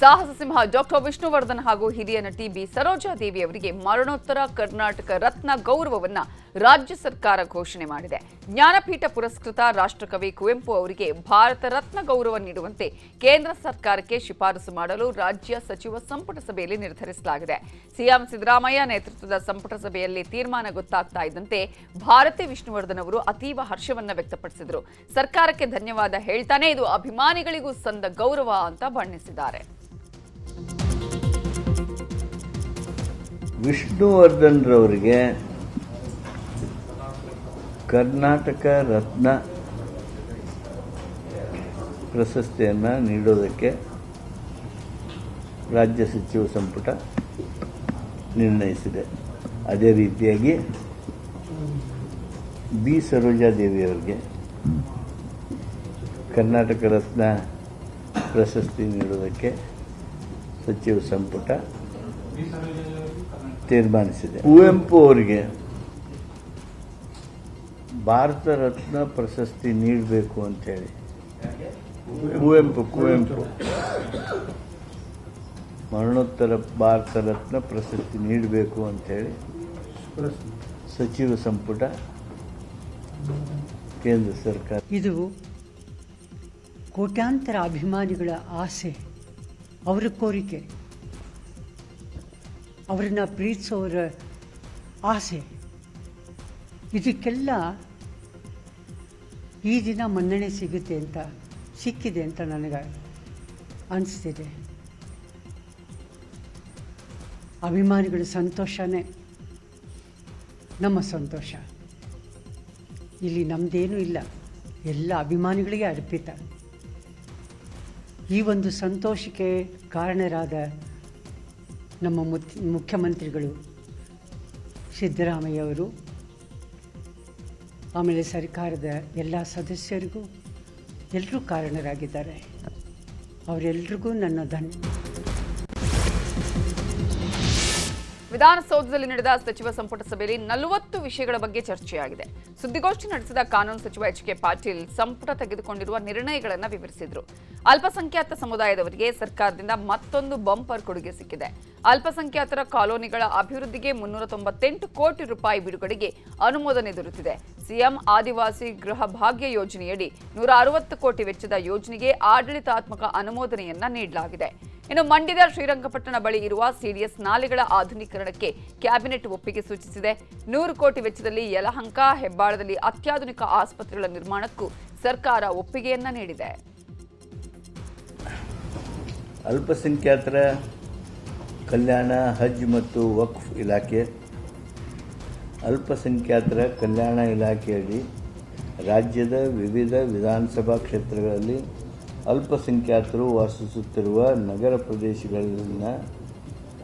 ಸಾಹಸ ಸಿಂಹ ಡಾಕ್ಟರ್ ವಿಷ್ಣುವರ್ಧನ್ ಹಾಗೂ ಹಿರಿಯ ನಟಿ ಬಿ ಸರೋಜಾ ದೇವಿ ಅವರಿಗೆ ಮರಣೋತ್ತರ ಕರ್ನಾಟಕ ರತ್ನ ಗೌರವವನ್ನ ರಾಜ್ಯ ಸರ್ಕಾರ ಘೋಷಣೆ ಮಾಡಿದೆ. ಜ್ಞಾನಪೀಠ ಪುರಸ್ಕೃತ ರಾಷ್ಟ್ರಕವಿ ಕುವೆಂಪು ಅವರಿಗೆ ಭಾರತ ರತ್ನ ಗೌರವ ನೀಡುವಂತೆ ಕೇಂದ್ರ ಸರ್ಕಾರಕ್ಕೆ ಶಿಫಾರಸು ಮಾಡಲು ರಾಜ್ಯ ಸಚಿವ ಸಂಪುಟ ಸಭೆಯಲ್ಲಿ ನಿರ್ಧರಿಸಲಾಗಿದೆ. ಸಿಎಂ ಸಿದ್ದರಾಮಯ್ಯ ನೇತೃತ್ವದ ಸಂಪುಟ ಸಭೆಯಲ್ಲಿ ತೀರ್ಮಾನ ಗೊತ್ತಾಗ್ತಾ ಇದ್ದಂತೆ ಭಾರತಿ ವಿಷ್ಣುವರ್ಧನ್ ಅವರು ಅತೀವ ಹರ್ಷವನ್ನ ವ್ಯಕ್ತಪಡಿಸಿದರು. ಸರ್ಕಾರಕ್ಕೆ ಧನ್ಯವಾದ ಹೇಳ್ತಾನೆ, ಇದು ಅಭಿಮಾನಿಗಳಿಗೂ ಸಂದ ಗೌರವ ಅಂತ ಬಣ್ಣಿಸಿದ್ದಾರೆ. ವಿಷ್ಣುವರ್ಧನ್ ರವರಿಗೆ ಕರ್ನಾಟಕ ರತ್ನ ಪ್ರಶಸ್ತಿಯನ್ನು ನೀಡೋದಕ್ಕೆ ರಾಜ್ಯ ಸಚಿವ ಸಂಪುಟ ನಿರ್ಣಯಿಸಿದೆ. ಅದೇ ರೀತಿಯಾಗಿ ಬಿ. ಸರೋಜಾದೇವಿಯವರಿಗೆ ಕರ್ನಾಟಕ ರತ್ನ ಪ್ರಶಸ್ತಿ ನೀಡೋದಕ್ಕೆ ಸಚಿವ ಸಂಪುಟ ತೀರ್ಮಾನಿಸಿದೆ. ಕುವೆಂಪು ಅವರಿಗೆ. ಭಾರತ ರತ್ನ ಪ್ರಶಸ್ತಿ ನೀಡಬೇಕು ಅಂತೇಳಿ. ಕುವೆಂಪು ಕುವೆಂಪು. ಮರಣೋತ್ತರ ಭಾರತ ರತ್ನ ಪ್ರಶಸ್ತಿ ನೀಡಬೇಕು ಅಂತೇಳಿ ಸಚಿವ ಸಂಪುಟ ಕೇಂದ್ರ ಸರ್ಕಾರ. ಇದು ಕೋಟ್ಯಾಂತರ ಅಭಿಮಾನಿಗಳ ಆಸೆ. ಅವರ ಕೋರಿಕೆ. ಅವರನ್ನು ಪ್ರೀತಿಸೋರ ಆಸೆ. ಇದಕ್ಕೆಲ್ಲ ಈ ದಿನ ಮನ್ನಣೆ ಸಿಗುತ್ತೆ ಅಂತ, ಸಿಕ್ಕಿದೆ ಅಂತ ನನಗೆ ಅನಿಸ್ತಿದೆ. ಅಭಿಮಾನಿಗಳ ಸಂತೋಷನೇ ನಮ್ಮ ಸಂತೋಷ. ಇಲ್ಲಿ ನಮ್ಮದೇನೂ ಇಲ್ಲ. ಎಲ್ಲ ಅಭಿಮಾನಿಗಳಿಗೆ ಅರ್ಪಿತ. ಈ ಒಂದು ಸಂತೋಷಕ್ಕೆ ಕಾರಣರಾದ ನಮ್ಮ ಮುತ್, ಮುಖ್ಯಮಂತ್ರಿಗಳು ಸಿದ್ದರಾಮಯ್ಯವರು, ಆಮೇಲೆ ಸರ್ಕಾರದ ಎಲ್ಲ ಸದಸ್ಯರಿಗೂ ಎಲ್ಲರೂ ಕಾರಣರಾಗಿದ್ದಾರೆ. ಅವರೆಲ್ರಿಗೂ ನನ್ನ ಧನ್ ವಿಧಾನಸೌಧದಲ್ಲಿ ನಡೆದ ಸಚಿವ ಸಂಪುಟ ಸಭೆಯಲ್ಲಿ ನಲವತ್ತು ವಿಷಯಗಳ ಬಗ್ಗೆ ಚರ್ಚೆಯಾಗಿದೆ. ಸುದ್ದಿಗೋಷ್ಠಿ ನಡೆಸಿದ ಕಾನೂನು ಸಚಿವ ಎಚ್ ಕೆ ಪಾಟೀಲ್ ಸಂಪುಟ ತೆಗೆದುಕೊಂಡಿರುವ ನಿರ್ಣಯಗಳನ್ನು ವಿವರಿಸಿದರು. ಅಲ್ಪಸಂಖ್ಯಾತ ಸಮುದಾಯದವರಿಗೆ ಸರ್ಕಾರದಿಂದ ಮತ್ತೊಂದು ಬಂಪರ್ ಕೊಡುಗೆ ಸಿಕ್ಕಿದೆ. ಅಲ್ಪಸಂಖ್ಯಾತರ ಕಾಲೋನಿಗಳ ಅಭಿವೃದ್ಧಿಗೆ ಮುನ್ನೂರ ತೊಂಬತ್ತೆಂಟು ಕೋಟಿ ರೂಪಾಯಿ ಬಿಡುಗಡೆಗೆ ಅನುಮೋದನೆ ದೊರೆತಿದೆ. ಸಿಎಂ ಆದಿವಾಸಿ ಗೃಹ ಭಾಗ್ಯ ಯೋಜನೆಯಡಿ ನೂರ ಅರವತ್ತು ಕೋಟಿ ವೆಚ್ಚದ ಯೋಜನೆಗೆ ಆಡಳಿತಾತ್ಮಕ ಅನುಮೋದನೆಯನ್ನ ನೀಡಲಾಗಿದೆ. ಇನ್ನು ಮಂಡ್ಯದ ಶ್ರೀರಂಗಪಟ್ಟಣ ಬಳಿ ಇರುವ ಸಿಡಿಎಸ್ ನಾಲೆಗಳ ಆಧುನೀಕರಣಕ್ಕೆ ಕ್ಯಾಬಿನೆಟ್ ಒಪ್ಪಿಗೆ ಸೂಚಿಸಿದೆ. ನೂರು ಕೋಟಿ ವೆಚ್ಚದಲ್ಲಿ ಯಲಹಂಕ, ಹೆಬ್ಬಾಳದಲ್ಲಿ ಅತ್ಯಾಧುನಿಕ ಆಸ್ಪತ್ರೆಗಳ ನಿರ್ಮಾಣಕ್ಕೂ ಸರ್ಕಾರ ಒಪ್ಪಿಗೆಯನ್ನ ನೀಡಿದೆ. ಅಲ್ಪಸಂಖ್ಯಾತರ ಕಲ್ಯಾಣ, ಹಜ್ ಮತ್ತು ವಕ್ಫ್ ಇಲಾಖೆ, ಅಲ್ಪಸಂಖ್ಯಾತರ ಕಲ್ಯಾಣ ಇಲಾಖೆಯಲ್ಲಿ ರಾಜ್ಯದ ವಿವಿಧ ವಿಧಾನಸಭಾ ಕ್ಷೇತ್ರಗಳಲ್ಲಿ ಅಲ್ಪಸಂಖ್ಯಾತರು ವಾಸಿಸುತ್ತಿರುವ ನಗರ ಪ್ರದೇಶಗಳಲ್ಲಿನ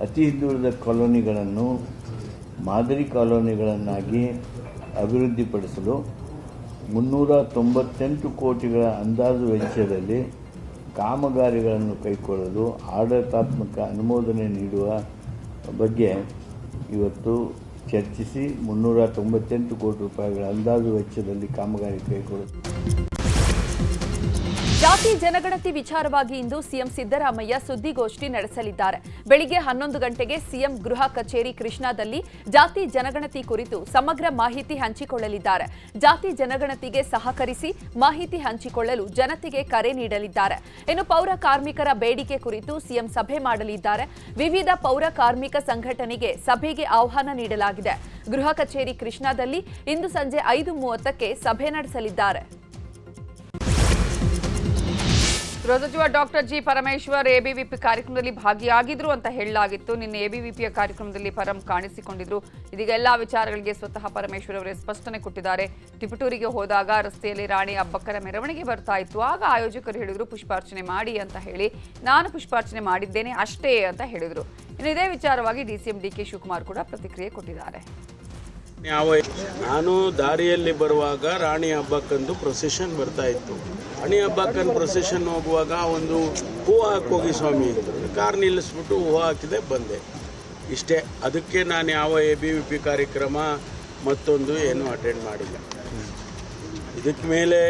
ಅತಿ ಹಿಂದುಳಿದ ಕಾಲೋನಿಗಳನ್ನು ಮಾದರಿ ಕಾಲೋನಿಗಳನ್ನಾಗಿ ಅಭಿವೃದ್ಧಿಪಡಿಸಲು ಮುನ್ನೂರ ತೊಂಬತ್ತೆಂಟು ಕೋಟಿಗಳ ಅಂದಾಜು ವೆಚ್ಚದಲ್ಲಿ ಕಾಮಗಾರಿಗಳನ್ನು ಕೈಗೊಳ್ಳಲು ಆಡಳಿತಾತ್ಮಕ ಅನುಮೋದನೆ ನೀಡುವ ಬಗ್ಗೆ ಇವತ್ತು ಚರ್ಚಿಸಿ ಮುನ್ನೂರ ತೊಂಬತ್ತೆಂಟು ಕೋಟಿ ರೂಪಾಯಿಗಳ ಅಂದಾಜು ವೆಚ್ಚದಲ್ಲಿ ಕಾಮಗಾರಿ ಕೈಗೊಳ್ಳಲು ಜಾತಿ ಜನಗಣತಿ ವಿಚಾರವಾಗಿ ಇಂದು ಸಿಎಂ ಸಿದ್ದರಾಮಯ್ಯ ಸುದ್ದಿಗೋಷ್ಠಿ ನಡೆಸಲಿದ್ದಾರೆ. ಬೆಳಿಗ್ಗೆ ಹನ್ನೊಂದು ಗಂಟೆಗೆ ಸಿಎಂ ಗೃಹ ಕಚೇರಿ ಕೃಷ್ಣಾದಲ್ಲಿ ಜಾತಿ ಜನಗಣತಿ ಕುರಿತು ಸಮಗ್ರ ಮಾಹಿತಿ ಹಂಚಿಕೊಳ್ಳಲಿದ್ದಾರೆ. ಜಾತಿ ಜನಗಣತಿಗೆ ಸಹಕರಿಸಿ ಮಾಹಿತಿ ಹಂಚಿಕೊಳ್ಳಲು ಜನತೆಗೆ ಕರೆ ನೀಡಲಿದ್ದಾರೆ. ಇನ್ನು ಪೌರ ಕಾರ್ಮಿಕರ ಬೇಡಿಕೆ ಕುರಿತು ಸಿಎಂ ಸಭೆ ಮಾಡಲಿದ್ದಾರೆ. ವಿವಿಧ ಪೌರ ಕಾರ್ಮಿಕ ಸಂಘಟನೆಗೆ ಸಭೆಗೆ ಆಹ್ವಾನ ನೀಡಲಾಗಿದೆ. ಗೃಹ ಕಚೇರಿ ಕೃಷ್ಣಾದಲ್ಲಿ ಇಂದು ಸಂಜೆ ಐದು ಮೂವತ್ತಕ್ಕೆ ಸಭೆ ನಡೆಸಲಿದ್ದಾರೆ. ಗೃಹ ಡಾಕ್ಟರ್ ಜಿ ಪರಮೇಶ್ವರ್ ಎಬಿವಿಪಿ ಕಾರ್ಯಕ್ರಮದಲ್ಲಿ ಭಾಗಿಯಾಗಿದ್ರು ಅಂತ ಹೇಳಲಾಗಿತ್ತು. ನಿನ್ನೆ ಎಬಿವಿಪಿಯ ಕಾರ್ಯಕ್ರಮದಲ್ಲಿ ಪರಂ ಕಾಣಿಸಿಕೊಂಡಿದ್ರು. ಇದೀಗ ಎಲ್ಲಾ ವಿಚಾರಗಳಿಗೆ ಸ್ವತಃ ಪರಮೇಶ್ವರ್ ಅವರೇ ಸ್ಪಷ್ಟನೆ ಕೊಟ್ಟಿದ್ದಾರೆ. ತಿಪಟೂರಿಗೆ ಹೋದಾಗ ರಸ್ತೆಯಲ್ಲಿ ರಾಣಿ ಅಬ್ಬಕ್ಕರ ಮೆರವಣಿಗೆ ಬರ್ತಾ ಇತ್ತು. ಆಗ ಆಯೋಜಕರು ಹೇಳಿದ್ರು, ಪುಷ್ಪಾರ್ಚನೆ ಮಾಡಿ ಅಂತ ಹೇಳಿ. ನಾನು ಪುಷ್ಪಾರ್ಚನೆ ಮಾಡಿದ್ದೇನೆ ಅಷ್ಟೇ ಅಂತ ಹೇಳಿದ್ರು. ಇನ್ನು ಇದೇ ವಿಚಾರವಾಗಿ ಡಿಸಿಎಂ ಡಿ ಕೆ ಶಿವಕುಮಾರ್ ಕೂಡ ಪ್ರತಿಕ್ರಿಯೆ ಕೊಟ್ಟಿದ್ದಾರೆ. ಯಾವ ನಾನು ದಾರಿಯಲ್ಲಿ ಬರುವಾಗ ರಾಣಿ ಹಬ್ಬಕ್ಕಂದು ಪ್ರೊಸೆಷನ್ ಬರ್ತಾ ಇತ್ತು. ರಾಣಿ ಹಬ್ಬಕ್ಕನ್ ಪ್ರೊಸೆಷನ್ ಹೋಗುವಾಗ ಒಂದು ಹೂವು ಹಾಕೋಗಿ ಸ್ವಾಮಿ, ಕಾರ್ ನಿಲ್ಲಿಸ್ಬಿಟ್ಟು ಹೂವು ಹಾಕಿದೆ, ಬಂದೆ. ಇಷ್ಟೇ, ಅದಕ್ಕೆ ನಾನು ಯಾವ ಎ ಬಿ ವಿ ಪಿ ಕಾರ್ಯಕ್ರಮ ಮತ್ತೊಂದು ಏನು ಅಟೆಂಡ್ ಮಾಡಿಲ್ಲ. ಇದಕ್ಕೆ ಮೇಲೆ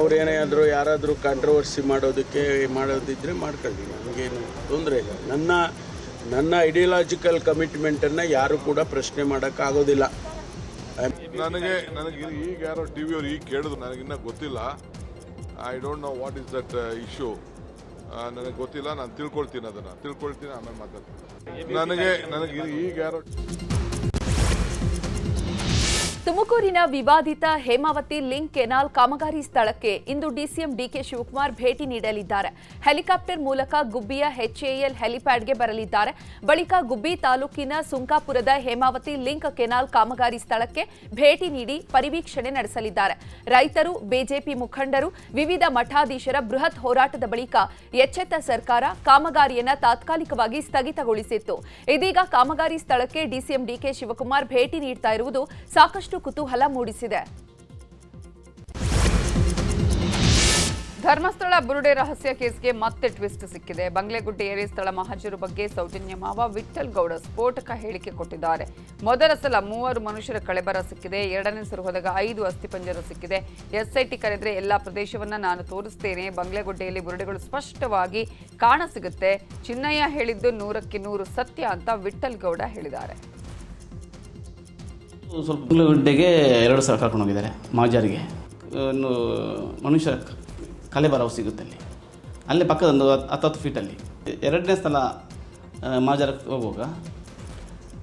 ಅವ್ರೇನಾದರೂ ಯಾರಾದರೂ ಕಾಂಟ್ರವರ್ಸಿ ಮಾಡೋದಕ್ಕೆ ಮಾಡೋದಿದ್ರೆ ಮಾಡ್ಕೊಳ್ಳಿ ನನಗೇನು ತೊಂದರೆ ಇಲ್ಲ. ನನ್ನ ನನ್ನ ಐಡಿಯಾಲಜಿಕಲ್ ಕಮಿಟ್ಮೆಂಟನ್ನು ಯಾರು ಕೂಡ ಪ್ರಶ್ನೆ ಮಾಡೋಕ್ಕಾಗೋದಿಲ್ಲ. ನನಗೆ ನನಗೆ ಈಗ ಯಾರೋ ಟಿ ವಿಯವ್ರು ಈಗ ಕೇಳಿದ್ರು ನನಗಿನ್ನ ಗೊತ್ತಿಲ್ಲ. I don't know what is that issue ನನಗೆ ಗೊತ್ತಿಲ್ಲ ನಾನು ತಿಳ್ಕೊಳ್ತೀನಿ ಅದನ್ನು. ತಿಳ್ಕೊಳ್ತೀನಿ ಆಮೇಲೆ ಮಾತಾಡ್ತೀನಿ. ನನಗೆ ನನಗೆ ಈಗ ಯಾರೋ ತುಮಕೂರಿನ ವಿವಾದಿತ ಹೇಮಾವತಿ ಲಿಂಕ್ ಕೆನಾಲ್ ಕಾಮಗಾರಿ ಸ್ಥಳಕ್ಕೆ ಇಂದು ಡಿಸಿಎಂ ಡಿಕೆ ಶಿವಕುಮಾರ್ ಭೇಟಿ ನೀಡಲಿದ್ದಾರೆ. ಹೆಲಿಕಾಪ್ಟರ್ ಮೂಲಕ ಗುಬ್ಬಿಯ ಎಚ್ಎಎಲ್ ಹೆಲಿಪ್ಯಾಡ್ಗೆ ಬರಲಿದ್ದಾರೆ. ಬಳಿಕ ಗುಬ್ಬಿ ತಾಲೂಕಿನ ಸುಂಕಾಪುರದ ಹೇಮಾವತಿ ಲಿಂಕ್ ಕೆನಾಲ್ ಕಾಮಗಾರಿ ಸ್ಥಳಕ್ಕೆ ಭೇಟಿ ನೀಡಿ ಪರಿವೀಕ್ಷಣೆ ನಡೆಸಲಿದ್ದಾರೆ. ರೈತರು, ಬಿಜೆಪಿ ಮುಖಂಡರು, ವಿವಿಧ ಮಠಾಧೀಶರ ಬೃಹತ್ ಹೋರಾಟದ ಬಳಿಕ ಎಚ್ಚೆತ್ತ ಸರ್ಕಾರ ಕಾಮಗಾರಿಯನ್ನು ತಾತ್ಕಾಲಿಕವಾಗಿ ಸ್ಥಗಿತಗೊಳಿಸಿತ್ತು. ಇದೀಗ ಕಾಮಗಾರಿ ಸ್ಥಳಕ್ಕೆ ಡಿಸಿಎಂ ಡಿಕೆ ಶಿವಕುಮಾರ್ ಭೇಟಿ ನೀಡ್ತಾ ಇರುವುದು ಸಾಕಷ್ಟು ಕುತೂಹಲ ಮೂಡಿಸಿದೆ. ಧರ್ಮಸ್ಥಳ ಬುರುಡೆ ರಹಸ್ಯ ಕೇಸ್ಗೆ ಮತ್ತೆ ಟ್ವಿಸ್ಟ್ ಸಿಕ್ಕಿದೆ. ಬಂಗ್ಲೆಗುಡ್ಡೆ ಏರಿ ಸ್ಥಳ ಮಹಾಜರು ಬಗ್ಗೆ ಸೌಜನ್ಯ ಮಾವ ವಿಠಲ್ ಗೌಡ ಸ್ಫೋಟಕ ಹೇಳಿಕೆ ಕೊಟ್ಟಿದ್ದಾರೆ. ಮೊದಲ ಸಲ ಮೂವರು ಮನುಷ್ಯರ ಕಳೆಬರ ಸಿಕ್ಕಿದೆ. ಎರಡನೇ ಸಲ ಹೋದಾಗ ಐದು ಅಸ್ಥಿಪಂಜರ ಸಿಕ್ಕಿದೆ. ಎಸ್ಐಟಿ ಕರೆದ್ರೆ ಎಲ್ಲಾ ಪ್ರದೇಶವನ್ನ ನಾನು ತೋರಿಸ್ತೇನೆ. ಬಂಗ್ಲೆಗುಡ್ಡೆಯಲ್ಲಿ ಬುರುಡೆಗಳು ಸ್ಪಷ್ಟವಾಗಿ ಕಾಣಸಿಗುತ್ತೆ ಚಿನ್ನಯ್ಯ ಹೇಳಿದ್ದು ನೂರಕ್ಕೆ ನೂರು ಸತ್ಯ ಅಂತ ವಿಠಲ್ ಗೌಡ ಹೇಳಿದ್ದಾರೆ. ಸ್ವಲ್ಪ ಗಂಟೆಗೆ ಎರಡು ಸಾವಿರ ಕರ್ಕೊಂಡು ಹೋಗಿದ್ದಾರೆ ಮಾಜಾರಿಗೆ. ಇನ್ನು ಮನುಷ್ಯರ ಕ- ಕಲೆ ಬರವು ಸಿಗುತ್ತೆ ಅಲ್ಲಿ. ಅಲ್ಲೇ ಪಕ್ಕದೊಂದು ಹತ್ತು ಹತ್ತು ಫೀಟಲ್ಲಿ ಎರಡನೇ ಸ್ಥಳ ಮಾಜಾರಕ್ಕೆ ಹೋಗುವಾಗ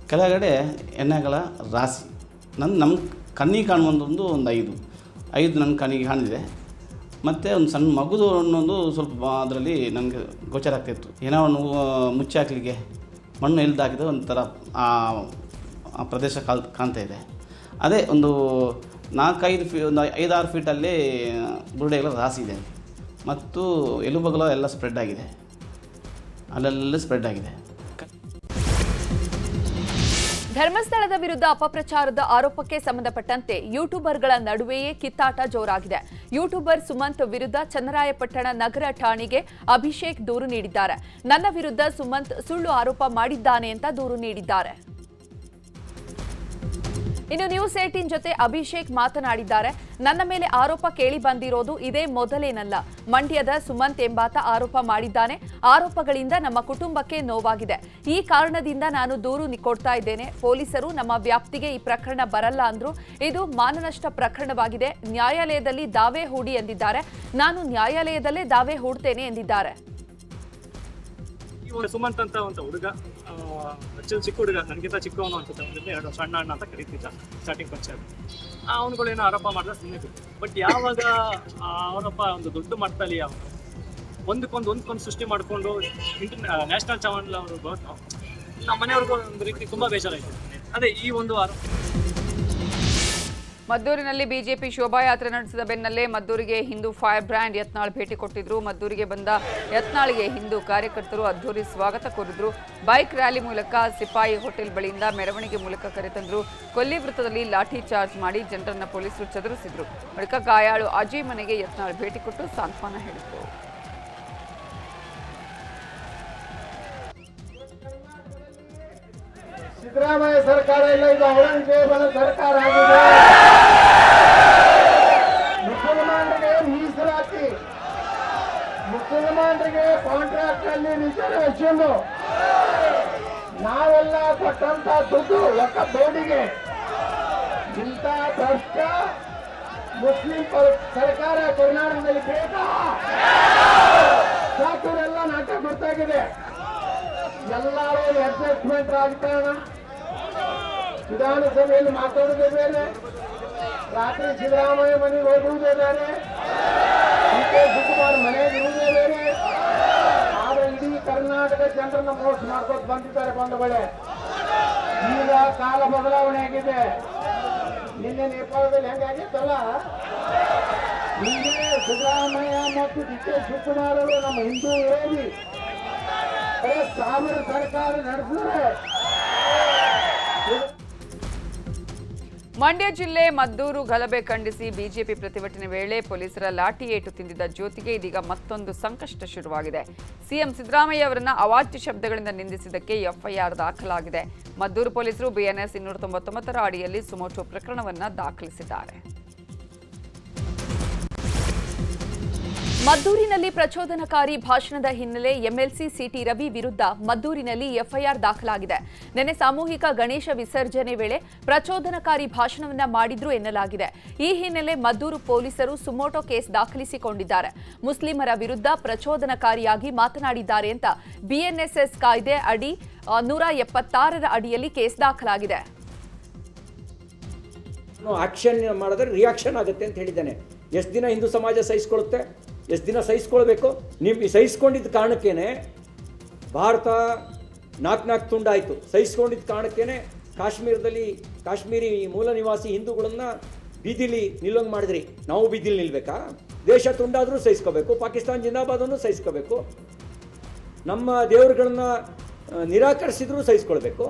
ಕೆಳಗಡೆ ಎಣ್ಣೆಗಳ ರಾಶಿ. ನನ್ನ ನಮ್ಮ ಕಣ್ಣಿಗೆ ಕಾಣುವಂಥದ್ದು ಒಂದು ಐದು. ಐದು ನನ್ನ ಕಣ್ಣಿಗೆ ಕಾಣಿದೆ. ಮತ್ತು ಒಂದು ಸಣ್ಣ ಮಗುದು ಅನ್ನೋದು ಸ್ವಲ್ಪ ಅದರಲ್ಲಿ ನನಗೆ ಗೋಚರ ಆಗ್ತಾಯಿತ್ತು ಏನೋ ಒಂದು ಮುಚ್ಚಾಕ್ಲಿಕ್ಕೆ ಮಣ್ಣು ಎಲ್ದು ಒಂಥರ ಪ್ರದೇಶ ಕಾಲ್ ಕಾಣ್ತಾ ಇದೆ. ಅದೇ ಒಂದು ನಾಲ್ಕೈದು ಫೀ, ಒಂದು ಐದಾರು ಫೀಟಲ್ಲಿ ಬುರುಡೆಗಳ ರಾಸಿ ಇದೆ. ಮತ್ತು ಎಲುಬುಗಳು ಎಲ್ಲ ಸ್ಪ್ರೆಡ್ ಆಗಿದೆ. ಅಲ್ಲೆಲ್ಲ ಸ್ಪ್ರೆಡ್ ಆಗಿದೆ. ಧರ್ಮಸ್ಥಳದ ವಿರುದ್ಧ ಅಪಪ್ರಚಾರದ ಆರೋಪಕ್ಕೆ ಸಂಬಂಧಪಟ್ಟಂತೆ ಯೂಟ್ಯೂಬರ್ಗಳ ನಡುವೆಯೇ ಕಿತ್ತಾಟ ಜೋರಾಗಿದೆ. ಯೂಟ್ಯೂಬರ್ ಸುಮಂತ್ ವಿರುದ್ಧ ಚನ್ನರಾಯಪಟ್ಟಣ ನಗರ ಠಾಣೆಗೆ ಅಭಿಷೇಕ್ ದೂರು ನೀಡಿದ್ದಾರೆ. ನನ್ನ ವಿರುದ್ಧ ಸುಮಂತ್ ಸುಳ್ಳು ಆರೋಪ ಮಾಡಿದ್ದಾನೆ ಅಂತ ದೂರು ನೀಡಿದ್ದಾರೆ. ಇನ್ನು ನ್ಯೂಸ್ ಏಟೀನ್ ಜೊತೆ ಅಭಿಷೇಕ್ ಮಾತನಾಡಿದ್ದಾರೆ. ನನ್ನ ಮೇಲೆ ಆರೋಪ ಕೇಳಿ ಬಂದಿರೋದು ಇದೇ ಮೊದಲೇನಲ್ಲ. ಮಂಡ್ಯದ ಸುಮಂತ್ ಎಂಬಾತ ಆರೋಪ ಮಾಡಿದ್ದಾನೆ. ಆರೋಪಗಳಿಂದ ನಮ್ಮ ಕುಟುಂಬಕ್ಕೆ ನೋವಾಗಿದೆ. ಈ ಕಾರಣದಿಂದ ನಾನು ದೂರು ಕೊಡ್ತಾ ಇದ್ದೇನೆ. ಪೊಲೀಸರು ನಮ್ಮ ವ್ಯಾಪ್ತಿಗೆ ಈ ಪ್ರಕರಣ ಬರಲ್ಲ ಅಂದ್ರು. ಇದು ಮಾನನಷ್ಟ ಪ್ರಕರಣವಾಗಿದೆ. ನ್ಯಾಯಾಲಯದಲ್ಲಿ ದಾವೆ ಹೂಡಿ ಎಂದಿದ್ದಾರೆ. ನಾನು ನ್ಯಾಯಾಲಯದಲ್ಲೇ ದಾವೆ ಹೂಡ್ತೇನೆ ಎಂದಿದ್ದಾರೆ. ಇವ್ನು ಸುಮಂತ್ ಅಂತ ಒಂದು ಹುಡುಗ ಆಕ್ಚುಲಿ ಚಿಕ್ಕ ಹುಡುಗ, ನನಗಿಂತ ಚಿಕ್ಕವನು ಅನ್ಸುತ್ತೆ ಅವನಿಗೆ ಎರಡು ಸಣ್ಣ ಅಣ್ಣ ಅಂತ ಕರಿತಿದ್ದ ಸ್ಟಾರ್ಟಿಂಗ್ ಪರಿಚಯ ಅವನುಗಳೇನೋ ಆರೋಪ ಮಾಡಿದ್ರೆ ಸುಮ್ಮನೆ ಬಟ್ ಯಾವಾಗ ಅವನಪ್ಪ ಒಂದು ದೊಡ್ಡ ಮಟ್ಟದಲ್ಲಿ ಅವನು ಒಂದಕ್ಕೊಂದು ಒಂದಕ್ಕೊಂದು ಸೃಷ್ಟಿ ಮಾಡಿಕೊಂಡು ಇಂಟರ್ ನ್ಯಾಷನಲ್ ಚಾನಲ್ ಅವರು ನಮ್ಮ ಮನೆಯವ್ರಿಗೂ ಒಂದು ರೀತಿ ತುಂಬ ಬೇಜಾರಾಯಿತು. ಅದೇ ಈ ಒಂದು ಆರೋಪ. ಮದ್ದೂರಿನಲ್ಲಿ ಬಿಜೆಪಿ ಶೋಭಾಯಾತ್ರೆ ನಡೆಸಿದ ಬೆನ್ನಲ್ಲೇ ಮದ್ದೂರಿಗೆ ಹಿಂದೂ ಫೈರ್ ಬ್ರ್ಯಾಂಡ್ ಯತ್ನಾಳ್ ಭೇಟಿ ಕೊಟ್ಟಿದ್ರು. ಮದ್ದೂರಿಗೆ ಬಂದ ಯತ್ನಾಳ್ಗೆ ಹಿಂದೂ ಕಾರ್ಯಕರ್ತರು ಅದ್ದೂರಿ ಸ್ವಾಗತ ಕೋರಿದ್ರು. ಬೈಕ್ ರ್ಯಾಲಿ ಮೂಲಕ ಸಿಪಾಯಿ ಹೋಟೆಲ್ ಬಳಿಯಿಂದ ಮೆರವಣಿಗೆ ಮೂಲಕ ಕರೆತಂದ್ರು. ಕೊಲ್ಲಿ ವೃತ್ತದಲ್ಲಿ ಲಾಠಿ ಚಾರ್ಜ್ ಮಾಡಿ ಜನರನ್ನ ಪೊಲೀಸರು ಚದುರಿಸಿದ್ರು. ಬಳಿಕ ಗಾಯಾಳು ಅಜಯ್ ಮನೆಗೆ ಯತ್ನಾಳ್ ಭೇಟಿ ಕೊಟ್ಟು ಸಾಂತ್ವನ ಹೇಳಿದ್ರು. ಸಿದ್ದರಾಮಯ್ಯ ಸರ್ಕಾರ ಇಲ್ಲ, ಇದು ಔರಂಗಜೇಬನ ಸರ್ಕಾರ ಆಗಿದೆ. ಮುಸಲ್ಮಾನರಿಗೆ ಮೀಸಲಾತಿ. ಮುಸಲ್ಮಾನರಿಗೆ ಕಾಂಟ್ರಾಕ್ಟ್ ಅಲ್ಲಿ ರಿಸರ್ವೇಶನ್ ನಾವೆಲ್ಲ ಕೊಟ್ಟಂತ ದುಡ್ಡು ಒಕ್ಕ ಬೋರ್ಡಿಗೆ. ಇಂಥ ಭ್ರಷ್ಟ ಮುಸ್ಲಿಂ ಸರ್ಕಾರ ಕರ್ನಾಟಕದಲ್ಲಿ ಬೇಕಾ? ಸಾಕೂರೆಲ್ಲ ನಾಟಕ ಗೊತ್ತಾಗಿದೆ ಎಲ್ಲರೂ ಅಡ್ಜಸ್ಟ್ಮೆಂಟ್ ರಾಜಕಾರಣ ವಿಧಾನಸಭೆಯಲ್ಲಿ ಮಾತಾಡೋದೇ ಬೇರೆ. ರಾತ್ರಿ ಸಿದ್ದರಾಮಯ್ಯ ಮನೆಗೆ ಹೋಗುವುದೇ ಬೇರೆ. ಶಿವಕುಮಾರ್ ಮನೆಗೆ ಇರುವುದೇ ಬೇರೆ. ಆದ್ರೆ ಇಡೀ ಕರ್ನಾಟಕ ಜನರನ್ನ ಮೋಸ ಮಾಡ್ಕೊಂಡು ಬಂದಿದ್ದಾರೆ ಬಂಧುಗಳೇ. ಈಗ ಕಾಲ ಬದಲಾವಣೆ ಆಗಿದೆ. ನಿನ್ನೆ ನೇಪಾಳದಲ್ಲಿ ಹೆಂಗಾಗಿತ್ತಲ್ಲ ಹೀಗೆ ಸಿದ್ದರಾಮಯ್ಯ ಮತ್ತು ಡಿ ಕೆ ಶಿವಕುಮಾರ್ ಅವರು ನಮ್ಮ ಹಿಂದೂ ವಿರೋಧಿ. ಸಾವಿರ ಸರ್ಕಾರ ನಡೆಸಿದ್ರೆ ಮಂಡ್ಯ ಜಿಲ್ಲೆ ಮದ್ದೂರು ಗಲಭೆ ಖಂಡಿಸಿ ಬಿಜೆಪಿ ಪ್ರತಿಭಟನೆ ವೇಳೆ ಪೊಲೀಸರ ಲಾಠಿ ಏಟು ತಿಂದಿದ್ದ ಜ್ಯೋತಿಗೆ ಇದೀಗ ಮತ್ತೊಂದು ಸಂಕಷ್ಟ ಶುರುವಾಗಿದೆ. ಸಿಎಂ ಸಿದ್ದರಾಮಯ್ಯ ಅವರನ್ನ ಅವಾಚ್ಯ ಶಬ್ದಗಳಿಂದ ನಿಂದಿಸಿದ್ದಕ್ಕೆ ಎಫ್ಐಆರ್ ದಾಖಲಾಗಿದೆ. ಮದ್ದೂರು ಪೊಲೀಸರು ಬಿಎನ್ಎಸ್ ಇನ್ನೂರ ತೊಂಬತ್ತೊಂಬತ್ತರ ಅಡಿಯಲ್ಲಿ ಸುಮೋಟೋ ಪ್ರಕರಣವನ್ನ ದಾಖಲಿಸಿದ್ದಾರೆ. ಮದ್ದೂರಿನಲ್ಲಿ ಪ್ರಚೋದನಕಾರಿ ಭಾಷಣದ ಹಿನ್ನೆಲೆ ಎಂಎಲ್ಸಿ ಸಿಟಿ ರವಿ ವಿರುದ್ಧ ಮದ್ದೂರಿನಲ್ಲಿ ಎಫ್ಐಆರ್ ದಾಖಲಾಗಿದೆ. ನಿನ್ನೆ ಸಾಮೂಹಿಕ ಗಣೇಶ ವಿಸರ್ಜನೆ ವೇಳೆ ಪ್ರಚೋದನಕಾರಿ ಭಾಷಣವನ್ನ ಮಾಡಿದ್ರು ಎನ್ನಲಾಗಿದೆ. ಈ ಹಿನ್ನೆಲೆ ಮದ್ದೂರು ಪೊಲೀಸರು ಸುಮೋಟೋ ಕೇಸ್ ದಾಖಲಿಸಿಕೊಂಡಿದ್ದಾರೆ. ಮುಸ್ಲಿಮರ ವಿರುದ್ಧ ಪ್ರಚೋದನಕಾರಿಯಾಗಿ ಮಾತನಾಡಿದ್ದಾರೆ ಅಂತ ಬಿಎನ್ಎಸ್ಎಸ್ ಕಾಯ್ದೆ ಅಡಿ ನೂರ ಎಪ್ಪತ್ತಾರರ ಅಡಿಯಲ್ಲಿ ಕೇಸ್ ದಾಖಲಾಗಿದೆ. ಆಕ್ಷನ್ ಮಾಡಿದ್ರೆ ರಿಯಾಕ್ಷನ್ ಆಗುತ್ತೆ ಅಂತ ಹೇಳಿದ್ದಾನೆ. ಎಷ್ಟು ದಿನ ಹಿಂದೂ ಸಮಾಜ ಸಹಿಸ್ಕೊಳ್ಳುತ್ತೆ? ಎಷ್ಟು ದಿನ ಸಹಿಸ್ಕೊಳ್ಬೇಕು? ನೀವು ಸಹಿಸ್ಕೊಂಡಿದ್ದ ಕಾರಣಕ್ಕೇನೆ ಭಾರತ ನಾಲ್ಕು ನಾಲ್ಕು ತುಂಡಾಯಿತು. ಸಹಿಸ್ಕೊಂಡಿದ್ದ ಕಾರಣಕ್ಕೇನೆ ಕಾಶ್ಮೀರದಲ್ಲಿ ಕಾಶ್ಮೀರಿ ಮೂಲ ನಿವಾಸಿ ಹಿಂದೂಗಳನ್ನ ಬೀದಿಲಿ ನಿಲ್ಲಂಗೆ ಮಾಡಿದ್ರಿ. ನಾವು ಬೀದಿಲಿ ನಿಲ್ಬೇಕಾ? ದೇಶ ತುಂಡಾದರೂ ಸಹಿಸ್ಕೋಬೇಕು, ಪಾಕಿಸ್ತಾನ ಜಿಂದಾಬಾದನ್ನು ಸಹಿಸ್ಕೋಬೇಕು. ನಮ್ಮ ದೇವರುಗಳನ್ನ ನಿರಾಕರಿಸಿದ್ರು ಸಹಿಸ್ಕೊಳ್ಬೇಕು.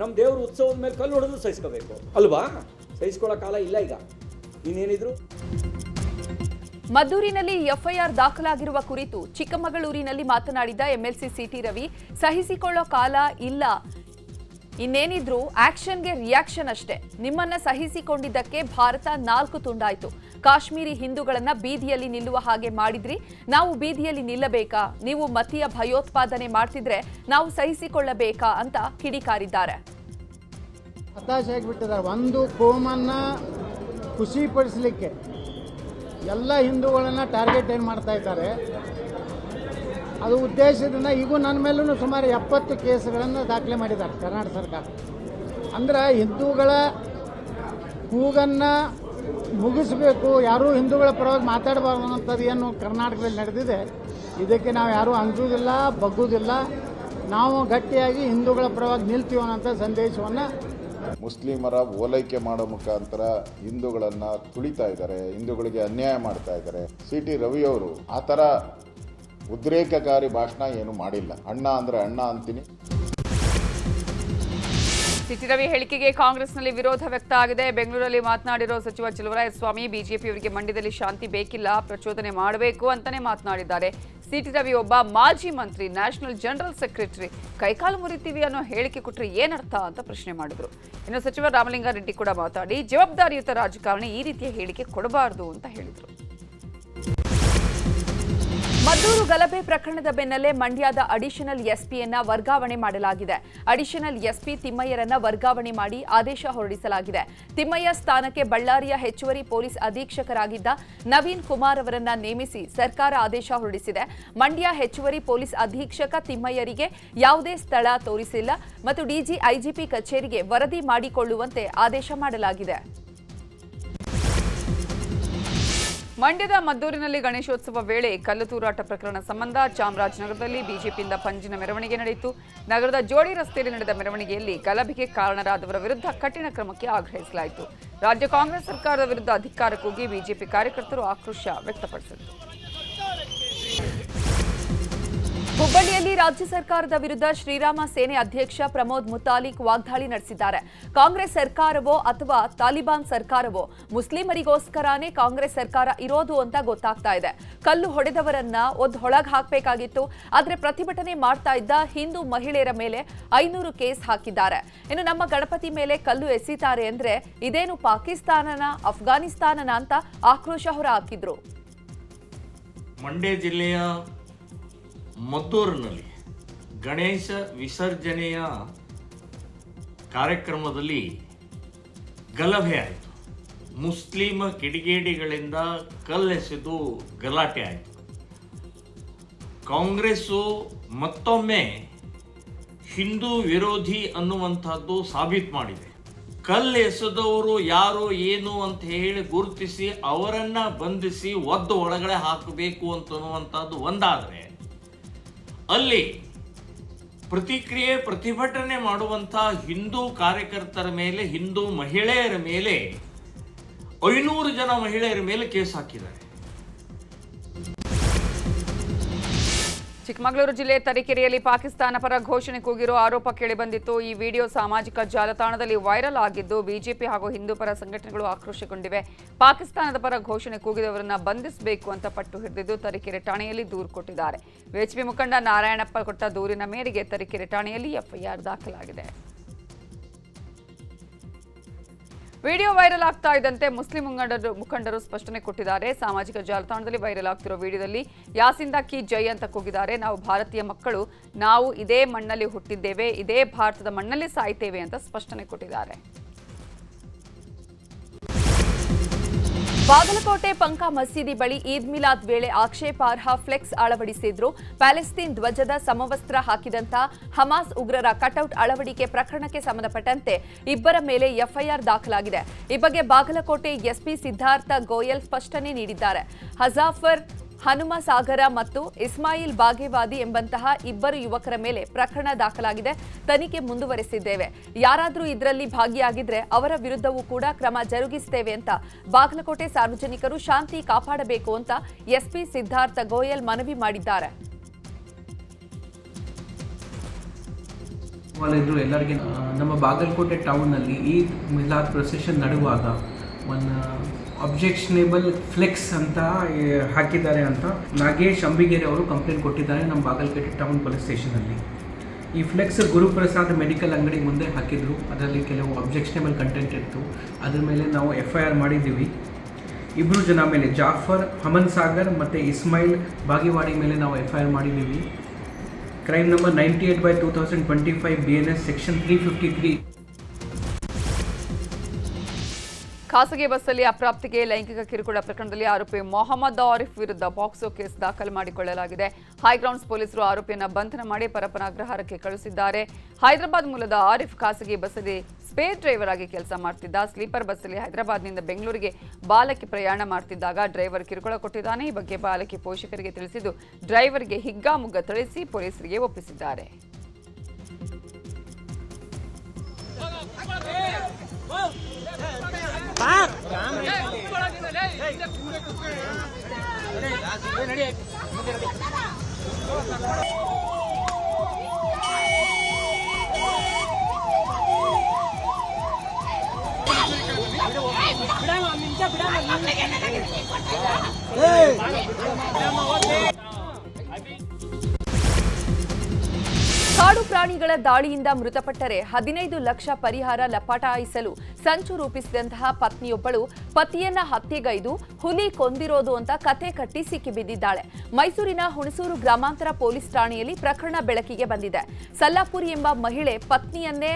ನಮ್ಮ ದೇವರು ಉತ್ಸವದ ಮೇಲೆ ಕಲ್ಲು ಹೊಡೆದ್ರು ಸಹಿಸ್ಕೋಬೇಕು ಅಲ್ವಾ? ಸಹಿಸ್ಕೊಳ್ಳೋ ಕಾಲ ಇಲ್ಲ ಈಗ. ಇನ್ನೇನಿದ್ರು? ಮದ್ದೂರಿನಲ್ಲಿ ಎಫ್ಐಆರ್ ದಾಖಲಾಗಿರುವ ಕುರಿತು ಚಿಕ್ಕಮಗಳೂರಿನಲ್ಲಿ ಮಾತನಾಡಿದ ಎಂಎಲ್ಸಿ ಸಿಟಿ ರವಿ, ಸಹಿಸಿಕೊಳ್ಳೋ ಕಾಲ ಇಲ್ಲ. ಇನ್ನೇನಿದ್ರು ಆಕ್ಷನ್ಗೆ ರಿಯಾಕ್ಷನ್ ಅಷ್ಟೇ. ನಿಮ್ಮನ್ನ ಸಹಿಸಿಕೊಂಡಿದ್ದಕ್ಕೆ ಭಾರತ ನಾಲ್ಕು ತುಂಡಾಯ್ತು. ಕಾಶ್ಮೀರಿ ಹಿಂದೂಗಳನ್ನ ಬೀದಿಯಲ್ಲಿ ನಿಲ್ಲುವ ಹಾಗೆ ಮಾಡಿದ್ರಿ. ನಾವು ಬೀದಿಯಲ್ಲಿ ನಿಲ್ಲಬೇಕಾ? ನೀವು ಮತೀಯ ಭಯೋತ್ಪಾದನೆ ಮಾಡ್ತಿದ್ರೆ ನಾವು ಸಹಿಸಿಕೊಳ್ಳಬೇಕಾ? ಅಂತ ಕಿಡಿಕಾರಿದ್ದಾರೆ. ಹತಾಶೆ ಒಂದು ಕೋಮನ್ನ ಖುಷಿಪಡಿಸಲಿಕ್ಕೆ. ಎಲ್ಲ ಹಿಂದೂಗಳನ್ನು ಟಾರ್ಗೆಟ್ ಏನು ಮಾಡ್ತಾ ಇದ್ದಾರೆ? ಅದು ಉದ್ದೇಶದಿಂದ ಈಗೂ ನನ್ನ ಮೇಲೂ ಸುಮಾರು ಎಪ್ಪತ್ತು ಕೇಸ್ಗಳನ್ನು ದಾಖಲೆ ಮಾಡಿದ್ದಾರೆ ಕರ್ನಾಟಕ ಸರ್ಕಾರ. ಅಂದ್ರೆ ಹಿಂದೂಗಳ ಕೂಗನ್ನು ಮುಗಿಸಬೇಕು, ಯಾರೂ ಹಿಂದೂಗಳ ಪರವಾಗಿ ಮಾತಾಡಬಾರ್ದು ಅನ್ನೋಂಥದ್ದು ಏನು ಕರ್ನಾಟಕದಲ್ಲಿ ನಡೆದಿದೆ. ಇದಕ್ಕೆ ನಾವು ಯಾರೂ ಅಂಜುವುದಿಲ್ಲ ಬಗ್ಗುವುದಿಲ್ಲ ನಾವು ಗಟ್ಟಿಯಾಗಿ ಹಿಂದೂಗಳ ಪರವಾಗಿ ನಿಲ್ತೀವಿ ಅನ್ನೋಂಥ ಸಂದೇಶವನ್ನು ಮುಸ್ಲಿಮರ ಓಲೈಕೆ ಮಾಡೋ ಮುಖಾಂತರ ಹಿಂದೂಗಳನ್ನ ತುಳಿತಾ ಇದ್ದಾರೆ, ಹಿಂದೂಗಳಿಗೆ ಅನ್ಯಾಯ ಮಾಡ್ತಾ ಇದ್ದಾರೆ. ಸಿ ಟಿ ರವಿಯವರು ಆ ಥರ ಉದ್ರೇಕಕಾರಿ ಭಾಷಣ ಏನು ಮಾಡಿಲ್ಲ. ಅಣ್ಣ ಅಂದ್ರೆ ಅಣ್ಣ ಅಂತೀನಿ. ಸಿಟಿ ರವಿ ಹೇಳಿಕೆಗೆ ಕಾಂಗ್ರೆಸ್ನಲ್ಲಿ ವಿರೋಧ ವ್ಯಕ್ತ ಆಗಿದೆ ಬೆಂಗಳೂರಲ್ಲಿ ಮಾತನಾಡಿರೋ ಸಚಿವ ಸ್ವಾಮಿ, ಬಿಜೆಪಿಯವರಿಗೆ ಮಂಡ್ಯದಲ್ಲಿ ಶಾಂತಿ ಬೇಕಿಲ್ಲ, ಪ್ರಚೋದನೆ ಮಾಡಬೇಕು ಅಂತಲೇ ಮಾತನಾಡಿದ್ದಾರೆ. ಸಿಟಿ ರವಿ ಒಬ್ಬ ಮಾಜಿ ಮಂತ್ರಿ, ನ್ಯಾಷನಲ್ ಜನರಲ್ ಸೆಕ್ರೆಟರಿ, ಕೈಕಾಲು ಮುರಿತೀವಿ ಅನ್ನೋ ಹೇಳಿಕೆ ಕೊಟ್ಟರೆ ಏನರ್ಥ ಅಂತ ಪ್ರಶ್ನೆ ಮಾಡಿದ್ರು. ಇನ್ನು ಸಚಿವ ರಾಮಲಿಂಗಾರೆಡ್ಡಿ ಕೂಡ ಮಾತಾಡಿ, ಜವಾಬ್ದಾರಿಯುತ ರಾಜಕಾರಣಿ ಈ ರೀತಿಯ ಹೇಳಿಕೆ ಕೊಡಬಾರದು ಅಂತ ಹೇಳಿದರು. ಮದ್ದೂರು ಗಲಭೆ ಪ್ರಕರಣದ ಬೆನ್ನಲ್ಲೇ ಮಂಡ್ಯದ ಅಡಿಷನಲ್ ಎಸ್ಪಿಯನ್ನ ವರ್ಗಾವಣೆ ಮಾಡಲಾಗಿದೆ. ಅಡಿಷನಲ್ ಎಸ್ಪಿ ತಿಮ್ಮಯ್ಯರನ್ನ ವರ್ಗಾವಣೆ ಮಾಡಿ ಆದೇಶ ಹೊರಡಿಸಲಾಗಿದೆ. ತಿಮ್ಮಯ್ಯ ಸ್ಥಾನಕ್ಕೆ ಬಳ್ಳಾರಿಯ ಹೆಚ್ಚುವರಿ ಪೊಲೀಸ್ ಅಧೀಕ್ಷಕರಾಗಿದ್ದ ನವೀನ್ ಕುಮಾರ್ ಅವರನ್ನ ನೇಮಿಸಿ ಸರ್ಕಾರ ಆದೇಶ ಹೊರಡಿಸಿದೆ. ಮಂಡ್ಯ ಹೆಚ್ಚುವರಿ ಪೊಲೀಸ್ ಅಧೀಕ್ಷಕ ತಿಮ್ಮಯ್ಯರಿಗೆ ಯಾವುದೇ ಸ್ಥಳ ತೋರಿಸಿಲ್ಲ ಮತ್ತು ಡಿಜಿ, ಐಜಿಪಿ ಕಚೇರಿಗೆ ವರದಿ ಮಾಡಿಕೊಳ್ಳುವಂತೆ ಆದೇಶ ಮಾಡಲಾಗಿದೆ. ಮಂಡ್ಯದ ಮದ್ದೂರಿನಲ್ಲಿ ಗಣೇಶೋತ್ಸವ ವೇಳೆ ಕಲ್ಲು ತೂರಾಟ ಪ್ರಕರಣ ಸಂಬಂಧ ಚಾಮರಾಜನಗರದಲ್ಲಿ ಬಿಜೆಪಿಯಿಂದ ಪಂಜಿನ ಮೆರವಣಿಗೆ ನಡೆಯಿತು. ನಗರದ ಜೋಡಿ ರಸ್ತೆಯಲ್ಲಿ ನಡೆದ ಮೆರವಣಿಗೆಯಲ್ಲಿ ಗಲಭೆಗೆ ಕಾರಣರಾದವರ ವಿರುದ್ಧ ಕಠಿಣ ಕ್ರಮಕ್ಕೆ ಆಗ್ರಹಿಸಲಾಯಿತು. ರಾಜ್ಯ ಕಾಂಗ್ರೆಸ್ ಸರ್ಕಾರದ ವಿರುದ್ಧ ಅಧಿಕಾರಕ್ಕೋಗಿ ಬಿಜೆಪಿ ಕಾರ್ಯಕರ್ತರು ಆಕ್ರೋಶ ವ್ಯಕ್ತಪಡಿಸಿದರು. ಹುಬ್ಬಳ್ಳಿಯಲ್ಲಿ ರಾಜ್ಯ ಸರ್ಕಾರದ ವಿರುದ್ಧ ಶ್ರೀರಾಮ ಸೇನೆ ಅಧ್ಯಕ್ಷ ಪ್ರಮೋದ್ ಮುತಾಲಿಕ್ ವಾಗ್ದಾಳಿ ನಡೆಸಿದ್ದಾರೆ. ಕಾಂಗ್ರೆಸ್ ಸರ್ಕಾರವೋ ಅಥವಾ ತಾಲಿಬಾನ್ ಸರ್ಕಾರವೋ, ಮುಸ್ಲಿಮರಿಗೋಸ್ಕರನೇ ಕಾಂಗ್ರೆಸ್ ಸರ್ಕಾರ ಇರೋದು ಅಂತ ಗೊತ್ತಾಗ್ತಾ ಇದೆ. ಕಲ್ಲು ಹೊಡೆದವರನ್ನ ಒಂದು ಹೊಳಗೆ ಹಾಕಬೇಕಾಗಿತ್ತು. ಆದರೆ ಪ್ರತಿಭಟನೆ ಮಾಡ್ತಾ ಇದ್ದ ಹಿಂದೂ ಮಹಿಳೆಯರ ಮೇಲೆ ಐನೂರು ಕೇಸ್ ಹಾಕಿದ್ದಾರೆ. ಇನ್ನು ನಮ್ಮ ಗಣಪತಿ ಮೇಲೆ ಕಲ್ಲು ಎಸೀತಾರೆ ಅಂದ್ರೆ ಇದೇನು ಪಾಕಿಸ್ತಾನನ, ಅಫ್ಘಾನಿಸ್ತಾನನ ಅಂತ ಆಕ್ರೋಶ ಹೊರ ಹಾಕಿದ್ರು. ಮಂಡ್ಯ ಜಿಲ್ಲೆಯ ಮದ್ದೂರಿನಲ್ಲಿ ಗಣೇಶ ವಿಸರ್ಜನೆಯ ಕಾರ್ಯಕ್ರಮದಲ್ಲಿ ಗಲಭೆ ಆಯಿತು. ಮುಸ್ಲಿಮ ಕಿಡಿಗೇಡಿಗಳಿಂದ ಕಲ್ಲೆಸೆದು ಗಲಾಟೆ ಆಯಿತು. ಕಾಂಗ್ರೆಸ್ಸು ಮತ್ತೊಮ್ಮೆ ಹಿಂದೂ ವಿರೋಧಿ ಅನ್ನುವಂಥದ್ದು ಸಾಬೀತು ಮಾಡಿದೆ. ಕಲ್ಲು ಎಸೆದವರು ಯಾರು, ಏನು ಅಂತ ಹೇಳಿ ಗುರುತಿಸಿ ಅವರನ್ನ ಬಂಧಿಸಿ ಒದ್ದು ಒಳಗಡೆ ಹಾಕಬೇಕು ಅಂತನ್ನುವಂಥದ್ದು ಒಂದಾದರೆ ಅಲ್ಲಿ ಪ್ರತಿಕ್ರಿಯೆ, ಪ್ರತಿಭಟನೆ ಮಾಡುವಂಥ ಹಿಂದೂ ಕಾರ್ಯಕರ್ತರ ಮೇಲೆ, ಹಿಂದೂ ಮಹಿಳೆಯರ ಮೇಲೆ ಐನೂರು ಜನ ಮಹಿಳೆಯರ ಮೇಲೆ ಕೇಸ್ ಹಾಕಿದ್ದಾರೆ. ಚಿಕ್ಕಮಗಳೂರು ಜಿಲ್ಲೆ ತರೀಕೆರೆಯಲ್ಲಿ ಪಾಕಿಸ್ತಾನ ಪರ ಘೋಷಣೆ ಕೂಗಿರೋ ಆರೋಪ ಕೇಳಿಬಂದಿತ್ತು. ಈ ವಿಡಿಯೋ ಸಾಮಾಜಿಕ ಜಾಲತಾಣದಲ್ಲಿ ವೈರಲ್ ಆಗಿದ್ದು ಬಿಜೆಪಿ ಹಾಗೂ ಹಿಂದೂ ಪರ ಸಂಘಟನೆಗಳು ಆಕ್ರೋಶಗೊಂಡಿವೆ. ಪಾಕಿಸ್ತಾನದ ಪರ ಘೋಷಣೆ ಕೂಗಿದವರನ್ನ ಬಂಧಿಸಬೇಕು ಅಂತ ಪಟ್ಟು ಹಿಡಿದಿದ್ದು ತರೀಕೆರೆ ಠಾಣೆಯಲ್ಲಿ ದೂರು ಕೊಟ್ಟಿದ್ದಾರೆ. ಬಿಎಚ್ಪಿ ಮುಖಂಡ ನಾರಾಯಣಪ್ಪ ಕೊಟ್ಟ ದೂರಿನ ಮೇರೆಗೆ ತರೀಕೆರೆ ಠಾಣೆಯಲ್ಲಿ ಎಫ್ಐಆರ್ ದಾಖಲಾಗಿದೆ. ವಿಡಿಯೋ ವೈರಲ್ ಆಗ್ತಾ ಇದ್ದಂತೆ ಮುಸ್ಲಿಂ ಮುಖಂಡರು ಮುಖಂಡರು ಸ್ಪಷ್ಟನೆ ಕೊಟ್ಟಿದ್ದಾರೆ. ಸಾಮಾಜಿಕ ಜಾಲತಾಣದಲ್ಲಿ ವೈರಲ್ ಆಗ್ತಿರೋ ವಿಡಿಯೋದಲ್ಲಿ ಯಾಸಿಂದ ಕಿ ಜೈ ಅಂತ ಕೂಗಿದ್ದಾರೆ. ನಾವು ಭಾರತೀಯ ಮಕ್ಕಳು, ನಾವು ಇದೇ ಮಣ್ಣಲ್ಲಿ ಹುಟ್ಟಿದ್ದೇವೆ, ಇದೇ ಭಾರತದ ಮಣ್ಣಲ್ಲಿ ಸಾಯ್ತೇವೆ ಅಂತ ಸ್ಪಷ್ಟನೆ ಕೊಟ್ಟಿದ್ದಾರೆ. ಬಾಗಲಕೋಟೆ ಪಂಕ ಮಸೀದಿ ಬಳಿ ಈದ್ ಮಿಲಾದ್ ವೇಳೆ ಆಕ್ಷೇಪಾರ್ಹ ಫ್ಲೆಕ್ಸ್ ಅಳವಡಿಸಿದ್ರು. ಪ್ಯಾಲೆಸ್ತೀನ್ ಧ್ವಜದ ಸಮವಸ್ತ್ರ ಹಾಕಿದಂತ ಹಮಾಸ್ ಉಗ್ರರ ಕಟೌಟ್ ಅಳವಡಿಕೆ ಪ್ರಕರಣಕ್ಕೆ ಸಂಬಂಧಪಟ್ಟಂತೆ ಇಬ್ಬರ ಮೇಲೆ ಎಫ್ಐಆರ್ ದಾಖಲಾಗಿದೆ. ಈ ಬಗ್ಗೆ ಬಾಗಲಕೋಟೆ ಎಸ್ಪಿ ಸಿದ್ಧಾರ್ಥ ಗೋಯಲ್ ಸ್ಪಷ್ಟನೆ ನೀಡಿದ್ದಾರೆ. ಹಜಾಫರ್ ಹನುಮ ಸಾಗರ ಮತ್ತು ಇಸ್ಮಾಯಿಲ್ ಬಾಗೇವಾದಿ ಎಂಬಂತಹ ಇಬ್ಬರು ಯುವಕರ ಮೇಲೆ ಪ್ರಕರಣ ದಾಖಲಾಗಿದೆ. ತನಿಖೆ ಮುಂದುವರೆಸಿದ್ದೇವೆ. ಯಾರಾದರೂ ಇದರಲ್ಲಿ ಭಾಗಿಯಾಗಿದ್ರೆ ಅವರ ವಿರುದ್ಧವೂ ಕೂಡ ಕ್ರಮ ಜರುಗಿಸುತ್ತೇವೆ ಅಂತ ಬಾಗಲಕೋಟೆ ಸಾರ್ವಜನಿಕರು ಶಾಂತಿ ಕಾಪಾಡಬೇಕು ಅಂತ ಎಸ್ಪಿ ಸಿದ್ಧಾರ್ಥ ಗೋಯಲ್ ಮನವಿ ಮಾಡಿದ್ದಾರೆ. ಎಲ್ಲರಿಗೆ ನಮ್ಮ ಬಾಗಲಕೋಟೆ ಟೌನ್ನಲ್ಲಿ ಈ ಮಿಲಾದ್ ಪ್ರೊಸೆಷನ್ ನಡುವಾಗ ಒಂದು ಅಬ್ಜೆಕ್ಷನೇಬಲ್ ಫ್ಲೆಕ್ಸ್ ಅಂತ ಹಾಕಿದ್ದಾರೆ ಅಂತ ನಾಗೇಶ್ ಅಂಬಿಗೇರಿ ಅವರು ಕಂಪ್ಲೇಂಟ್ ಕೊಟ್ಟಿದ್ದಾರೆ ನಮ್ಮ ಬಾಗಲಕೋಟೆ ಟೌನ್ ಪೊಲೀಸ್ ಸ್ಟೇಷನಲ್ಲಿ ಈ ಫ್ಲೆಕ್ಸ್ ಗುರುಪ್ರಸಾದ್ ಮೆಡಿಕಲ್ ಅಂಗಡಿ ಮುಂದೆ ಹಾಕಿದ್ರು. ಅದರಲ್ಲಿ ಕೆಲವು ಅಬ್ಜೆಕ್ಷನೇಬಲ್ ಕಂಟೆಂಟ್ ಇತ್ತು. ಅದ್ರ ಮೇಲೆ ನಾವು ಎಫ್ ಐ ಆರ್ ಮಾಡಿದ್ದೀವಿ. ಇಬ್ಬರು ಜನ ಮೇಲೆ ಜಾಫರ್ ಹಮನ್ ಸಾಗರ್ ಮತ್ತು ಇಸ್ಮಾಯಿಲ್ ಬಾಗಿವಾಡಿ ಮೇಲೆ ನಾವು ಎಫ್ ಐ ಆರ್ ಮಾಡಿದ್ದೀವಿ. Crime number ninety eight by two thousand twenty five B N S section three fifty three ಖಾಸಗಿ ಬಸ್ಸಲ್ಲಿ ಅಪ್ರಾಪ್ತಿಗೆ ಲೈಂಗಿಕ ಕಿರುಕುಳ ಪ್ರಕರಣದಲ್ಲಿ ಆರೋಪಿ ಮೊಹಮ್ಮದ್ ಆರಿಫ್ ವಿರುದ್ಧ ಬಾಕ್ಸೋ ಕೇಸ್ ದಾಖಲು ಮಾಡಿಕೊಳ್ಳಲಾಗಿದೆ. ಹೈಗ್ರೌಂಡ್ಸ್ ಪೊಲೀಸರು ಆರೋಪಿಯನ್ನು ಬಂಧನ ಮಾಡಿ ಪರಪನ ಅಗ್ರಹಾರಕ್ಕೆ ಕಳುಹಿಸಿದ್ದಾರೆ. ಹೈದರಾಬಾದ್ ಮೂಲದ ಆರಿಫ್ ಖಾಸಗಿ ಬಸ್ಸಲ್ಲಿ ಸ್ಪೇರ್ ಡ್ರೈವರ್ ಆಗಿ ಕೆಲಸ ಮಾಡ್ತಿದ್ದ. ಸ್ಲೀಪರ್ ಬಸ್ಸಲ್ಲಿ ಹೈದರಾಬಾದ್ನಿಂದ ಬೆಂಗಳೂರಿಗೆ ಬಾಲಕಿ ಪ್ರಯಾಣ ಮಾಡ್ತಿದ್ದಾಗ ಡ್ರೈವರ್ ಕಿರುಕುಳ ಕೊಟ್ಟಿದ್ದಾನೆ. ಈ ಬಗ್ಗೆ ಬಾಲಕಿ ಪೋಷಕರಿಗೆ ತಿಳಿಸಿದ್ದು, ಡ್ರೈವರ್ಗೆ ಹಿಗ್ಗಾಮುಗ್ಗ ಥಳಿಸಿ ಪೊಲೀಸರಿಗೆ ಒಪ್ಪಿಸಿದ್ದಾರೆ. ಬಿಡಮ್ಮ ನಿಮಿಷ ಬಿಡಮ್ಮ ಕಾಡು ಪ್ರಾಣಿಗಳ ದಾಳಿಯಿಂದ ಮೃತಪಟ್ಟರೆ ಹದಿನೈದು ಲಕ್ಷ ಪರಿಹಾರ ಲಪಾಟಾಯಿಸಲು ಸಂಚು ರೂಪಿಸಿದಂತಹ ಪತ್ನಿಯೊಬ್ಬಳು ಪತಿಯನ್ನ ಹತ್ಯೆಗೈದು ಹುಲಿ ಕೊಂದಿರೋದು ಅಂತ ಕತೆ ಕಟ್ಟಿ ಸಿಕ್ಕಿಬಿದ್ದಿದ್ದಾಳೆ ಮೈಸೂರಿನ ಹುಣಸೂರು ಗ್ರಾಮಾಂತರ ಪೊಲೀಸ್ ಠಾಣೆಯಲ್ಲಿ ಪ್ರಕರಣ ಬೆಳಕಿಗೆ ಬಂದಿದೆ. ಸಲ್ಲಾಪುರಿ ಎಂಬ ಮಹಿಳೆ ಪತ್ನಿಯನ್ನೇ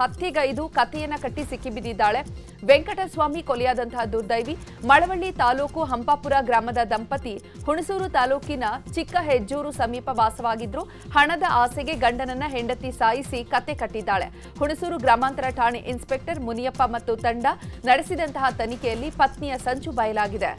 ಹತ್ಯೆಗೈದು ಕಥೆಯನ್ನ ಕಟ್ಟಿ ಸಿಕ್ಕಿಬಿದ್ದಿದ್ದಾಳೆ ವೆಂಕಟಸ್ವಾಮಿ ಕೊಲೆಯಾದಂತಹ ದುರ್ದೈವಿ ಮಳವಳ್ಳಿ ತಾಲೂಕು ಹಂಪಾಪುರ ಗ್ರಾಮದ ದಂಪತಿ ಹುಣಸೂರು ತಾಲೂಕಿನ ಚಿಕ್ಕ ಹೆಜ್ಜೂರು ಸಮೀಪ ವಾಸವಾಗಿದ್ರು. ಹಣದ ಆಸೆಗೆ ಗಂಡನನ್ನ ಹೆಂಡತಿ ಸಾಯಿಸಿ ಕತೆ ಕಟ್ಟಿದ್ದಾಳೆ. ಹುಣಸೂರು ಗ್ರಾಮಾಂತರ ಠಾಣೆ ಇನ್ಸ್ಪೆಕ್ಟರ್ ಮುನಿಯಪ್ಪ ಮತ್ತು ತಂಡ ನಡೆಸಿದಂತಹ ತನಿಖೆಯಲ್ಲಿ ಪತ್ನಿಯ ಸಂಚು ಬಯಲಾಗಿದೆ.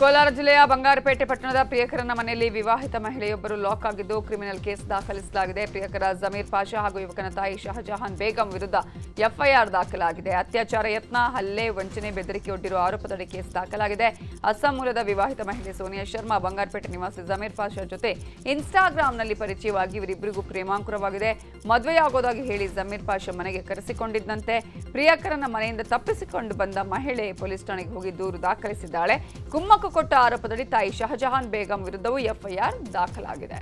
ಕೋಲಾರ ಜಿಲ್ಲೆಯ ಬಂಗಾರಪೇಟೆ ಪಟ್ಟಣದ ಪ್ರಿಯಕರನ ಮನೆಯಲ್ಲಿ ವಿವಾಹಿತ ಮಹಿಳೆಯೊಬ್ಬರು ಲಾಕ್ ಆಗಿದ್ದು ಕ್ರಿಮಿನಲ್ ಕೇಸ್ ದಾಖಲಿಸಲಾಗಿದೆ. ಪ್ರಿಯಕರ ಜಮೀರ್ ಪಾಷಾ ಹಾಗೂ ಯುವಕನ ತಾಯಿ ಶಹಜಹಾನ್ ಬೇಗಂ ವಿರುದ್ಧ ಎಫ್ಐಆರ್ ದಾಖಲಾಗಿದೆ. ಅತ್ಯಾಚಾರ ಯತ್ನ, ಹಲ್ಲೆ, ವಂಚನೆ ಬೆದರಿಕೆಯೊಡ್ಡಿರುವ ಆರೋಪದಡಿ ಕೇಸ್ ದಾಖಲಾಗಿದೆ. ಅಸ್ಸಾಂ ಮೂಲದ ವಿವಾಹಿತ ಮಹಿಳೆ ಸೋನಿಯಾ ಶರ್ಮಾ, ಬಂಗಾರಪೇಟೆ ನಿವಾಸಿ ಜಮೀರ್ ಪಾಷಾ ಜೊತೆ ಇನ್ಸ್ಟಾಗ್ರಾಂನಲ್ಲಿ ಪರಿಚಯವಾಗಿ ಇವರಿಬ್ಬರಿಗೂ ಪ್ರೇಮಾಂಕುರವಾಗಿದೆ. ಮದುವೆಯಾಗೋದಾಗಿ ಹೇಳಿ ಜಮೀರ್ ಪಾಷಾ ಮನೆಗೆ ಕರೆಸಿಕೊಂಡಿದ್ದಂತೆ ಪ್ರಿಯಕರನ ಮನೆಯಿಂದ ತಪ್ಪಿಸಿಕೊಂಡು ಬಂದ ಮಹಿಳೆ ಪೊಲೀಸ್ ಠಾಣೆಗೆ ಹೋಗಿ ದೂರು ದಾಖಲಿಸಿದ್ದಾಳೆ. ಕುಮ್ಮಕ್ಕು ಕೊಟ್ಟ ಆರೋಪದಡಿ ತಾಯಿ ಶಹಜಹಾನ್ ಬೇಗಂ ವಿರುದ್ಧವೂ ಎಫ್ಐಆರ್ ದಾಖಲಾಗಿದೆ.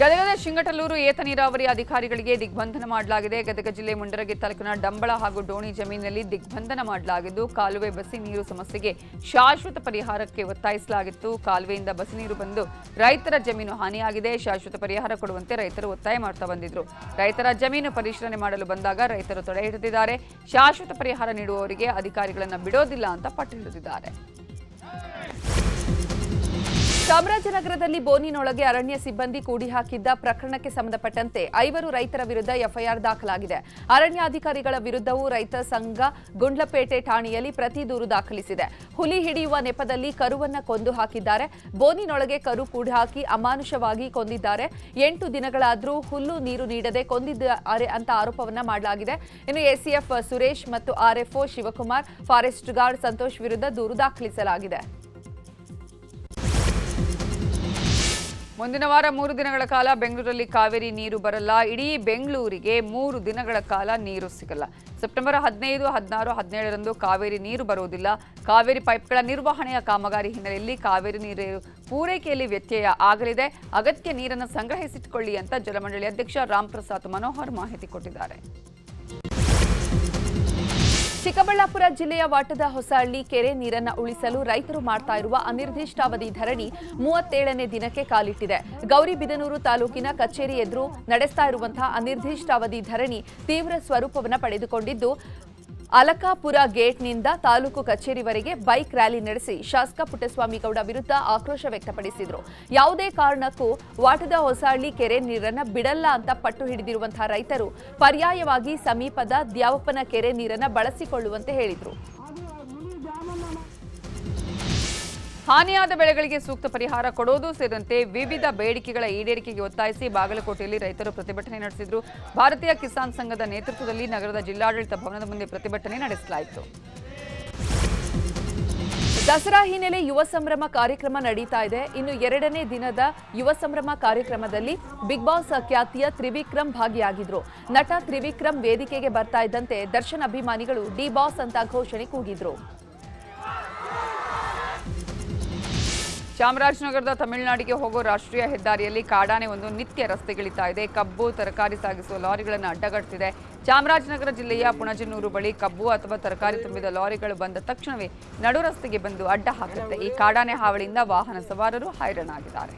ಗದಗದ ಶಿಂಗಟಲೂರು ಏತ ನೀರಾವರಿ ಅಧಿಕಾರಿಗಳಿಗೆ ದಿಗ್ಬಂಧನ ಮಾಡಲಾಗಿದೆ. ಗದಗ ಜಿಲ್ಲೆ ಮುಂಡರಗಿ ತಾಲೂಕಿನ ಡಂಬಳ ಹಾಗೂ ಡೋಣಿ ಜಮೀನಿನಲ್ಲಿ ದಿಗ್ಬಂಧನ ಮಾಡಲಾಗಿದ್ದು, ಕಾಲುವೆ ಬಸಿ ನೀರು ಸಮಸ್ಯೆಗೆ ಶಾಶ್ವತ ಪರಿಹಾರಕ್ಕೆ ಒತ್ತಾಯಿಸಲಾಗಿತ್ತು. ಕಾಲುವೆಯಿಂದ ಬಸಿ ನೀರು ಬಂದು ರೈತರ ಜಮೀನು ಹಾನಿಯಾಗಿದೆ. ಶಾಶ್ವತ ಪರಿಹಾರ ಕೊಡುವಂತೆ ರೈತರು ಒತ್ತಾಯ ಮಾಡ್ತಾ ಬಂದಿದ್ರು. ರೈತರ ಜಮೀನು ಪರಿಶೀಲನೆ ಮಾಡಲು ಬಂದಾಗ ರೈತರು ತಡೆ ಹಿಡಿದಿದ್ದಾರೆ. ಶಾಶ್ವತ ಪರಿಹಾರ ನೀಡುವವರಿಗೆ ಅಧಿಕಾರಿಗಳನ್ನು ಬಿಡೋದಿಲ್ಲ ಅಂತ ಪಟ್ಟು ಹಿಡಿದಿದ್ದಾರೆ. ಚಾಮರಾಜನಗರದಲ್ಲಿ ಬೋನಿನೊಳಗೆ ಅರಣ್ಯ ಸಿಬ್ಬಂದಿ ಕೂಡಿ ಹಾಕಿದ್ದ ಪ್ರಕರಣಕ್ಕೆ ಸಂಬಂಧಪಟ್ಟಂತೆ ಐವರು ರೈತರ ವಿರುದ್ಧ ಎಫ್ಐಆರ್ ದಾಖಲಾಗಿದೆ. ಅರಣ್ಯಾಧಿಕಾರಿಗಳ ವಿರುದ್ಧವೂ ರೈತ ಸಂಘ ಗುಂಡ್ಲಪೇಟೆ ಠಾಣೆಯಲ್ಲಿ ಪ್ರತಿ ದೂರು ದಾಖಲಿಸಿದೆ. ಹುಲಿ ಹಿಡಿಯುವ ನೆಪದಲ್ಲಿ ಕರುವನ್ನ ಕೊಂದು ಹಾಕಿದ್ದಾರೆ. ಬೋನಿನೊಳಗೆ ಕರು ಕೂಡಿ ಹಾಕಿ ಅಮಾನುಷವಾಗಿ ಕೊಂದಿದ್ದಾರೆ. ಎಂಟು ದಿನಗಳಾದರೂ ಹುಲ್ಲು ನೀರು ನೀಡದೆ ಕೊಂದಿದ್ದಾರೆ ಅಂತ ಆರೋಪವನ್ನ ಮಾಡಲಾಗಿದೆ. ಇನ್ನು ಎಸಿಎಫ್ ಸುರೇಶ್ ಮತ್ತು RFO Shivakumar, forest guard Santosh ವಿರುದ್ಧ ದೂರು ದಾಖಲಿಸಲಾಗಿದೆ. ಮುಂದಿನ ವಾರ ಮೂರು ದಿನಗಳ ಕಾಲ ಬೆಂಗಳೂರಲ್ಲಿ ಕಾವೇರಿ ನೀರು ಬರಲ್ಲ. ಇಡೀ ಬೆಂಗಳೂರಿಗೆ ಮೂರು ದಿನಗಳ ಕಾಲ ನೀರು ಸಿಗಲ್ಲ. ಸೆಪ್ಟೆಂಬರ್ ಹದಿನೈದು, ಹದಿನಾರು, ಹದಿನೇಳರಂದು ಕಾವೇರಿ ನೀರು ಬರುವುದಿಲ್ಲ. ಕಾವೇರಿ ಪೈಪ್ಗಳ ನಿರ್ವಹಣೆಯ ಕಾಮಗಾರಿ ಹಿನ್ನೆಲೆಯಲ್ಲಿ ಕಾವೇರಿ ನೀರು ಪೂರೈಕೆಯಲ್ಲಿ ವ್ಯತ್ಯಯ ಆಗಲಿದೆ. ಅಗತ್ಯ ನೀರನ್ನು ಸಂಗ್ರಹಿಸಿಟ್ಟುಕೊಳ್ಳಿ ಅಂತ ಜಲಮಂಡಳಿ ಅಧ್ಯಕ್ಷ ರಾಮ್ ಪ್ರಸಾದ್ ಮನೋಹರ್ ಮಾಹಿತಿ ಕೊಟ್ಟಿದ್ದಾರೆ. ಚಿಕ್ಕಬಳ್ಳಾಪುರ ಜಿಲ್ಲೆಯ ವಾಟದ ಹೊಸಹಳ್ಳಿ ಕೆರೆ ನೀರನ್ನು ಉಳಿಸಲು ರೈತರು ಮಾಡ್ತಾ ಇರುವ ಅನಿರ್ದಿಷ್ಟಾವಧಿ ಧರಣಿ ಮೂವತ್ತೇಳನೇ ದಿನಕ್ಕೆ ಕಾಲಿಟ್ಟಿದೆ. ಗೌರಿಬಿದನೂರು ತಾಲೂಕಿನ ಕಚೇರಿ ಎದುರು ನಡೆಸ್ತಾ ಇರುವಂತಹ ಅನಿರ್ದಿಷ್ಟಾವಧಿ ಧರಣಿ ತೀವ್ರ ಸ್ವರೂಪವನ್ನು ಪಡೆದುಕೊಂಡಿದ್ದು ಅಲಕಾಪುರ ಗೇಟ್ನಿಂದ ತಾಲೂಕು ಕಚೇರಿವರೆಗೆ ಬೈಕ್ ರ್ಯಾಲಿ ನಡೆಸಿ ಶಾಸಕ ಪುಟ್ಟಸ್ವಾಮಿ ಗೌಡ ವಿರುದ್ಧ ಆಕ್ರೋಶ ವ್ಯಕ್ತಪಡಿಸಿದರು. ಯಾವುದೇ ಕಾರಣಕ್ಕೂ ವಾಟದ ಹೊಸಹಳ್ಳಿ ಕೆರೆ ನೀರನ್ನು ಬಿಡಲ್ಲ ಅಂತ ಪಟ್ಟು ಹಿಡಿದಿರುವಂತಹ ರೈತರು ಪರ್ಯಾಯವಾಗಿ ಸಮೀಪದ ದ್ಯಾವಪ್ಪನ ಕೆರೆ ನೀರನ್ನು ಬಳಸಿಕೊಳ್ಳುವಂತೆ ಹೇಳಿದರು. ಹಾನಿಯಾದ ಬೆಳೆಗಳಿಗೆ ಸೂಕ್ತ ಪರಿಹಾರ ಕೊಡೋದು ಸೇರಿದಂತೆ ವಿವಿಧ ಬೇಡಿಕೆಗಳ ಈಡೇರಿಕೆಗೆ ಒತ್ತಾಯಿಸಿ ಬಾಗಲಕೋಟೆಯಲ್ಲಿ ರೈತರು ಪ್ರತಿಭಟನೆ ನಡೆಸಿದರು. ಭಾರತೀಯ ಕಿಸಾನ್ ಸಂಘದ ನೇತೃತ್ವದಲ್ಲಿ ನಗರದ ಜಿಲ್ಲಾಡಳಿತ ಭವನದ ಮುಂದೆ ಪ್ರತಿಭಟನೆ ನಡೆಸಲಾಯಿತು. ದಸರಾ ಹಿನ್ನೆಲೆ ಯುವ ಸಂಭ್ರಮ ಕಾರ್ಯಕ್ರಮ ನಡೀತಾ ಇದೆ. ಇನ್ನು ಎರಡನೇ ದಿನದ ಯುವ ಸಂಭ್ರಮ ಕಾರ್ಯಕ್ರಮದಲ್ಲಿ ಬಿಗ್ ಬಾಸ್ ಖ್ಯಾತಿಯ ತ್ರಿವಿಕ್ರಮ್ ಭಾಗಿಯಾಗಿದ್ರು. ನಟ ತ್ರಿವಿಕ್ರಮ್ ವೇದಿಕೆಗೆ ಬರ್ತಾ ಇದ್ದಂತೆ ದರ್ಶನ್ ಅಭಿಮಾನಿಗಳು ಡಿ ಬಾಸ್ ಅಂತ ಘೋಷಣೆ ಕೂಗಿದ್ರು. ಚಾಮರಾಜನಗರದ ತಮಿಳುನಾಡಿಗೆ ಹೋಗೋ ರಾಷ್ಟ್ರೀಯ ಹೆದ್ದಾರಿಯಲ್ಲಿ ಕಾಡಾನೆ ಒಂದು ನಿತ್ಯ ರಸ್ತೆಗಿಳಿತಾ ಇದೆ. ಕಬ್ಬು ತರಕಾರಿ ಸಾಗಿಸುವ ಲಾರಿಗಳನ್ನು ಅಡ್ಡಗಟ್ಟಿದೆ. ಚಾಮರಾಜನಗರ ಜಿಲ್ಲೆಯ ಪುಣಜನೂರು ಬಳಿ ಕಬ್ಬು ಅಥವಾ ತರಕಾರಿ ತುಂಬಿದ ಲಾರಿಗಳು ಬಂದ ತಕ್ಷಣವೇ ನಡು ರಸ್ತೆಗೆ ಬಂದು ಅಡ್ಡ ಹಾಕುತ್ತೆ. ಈ ಕಾಡಾನೆ ಹಾವಳಿಯಿಂದ ವಾಹನ ಸವಾರರು ಹೈರಾಣಾಗಿದ್ದಾರೆ.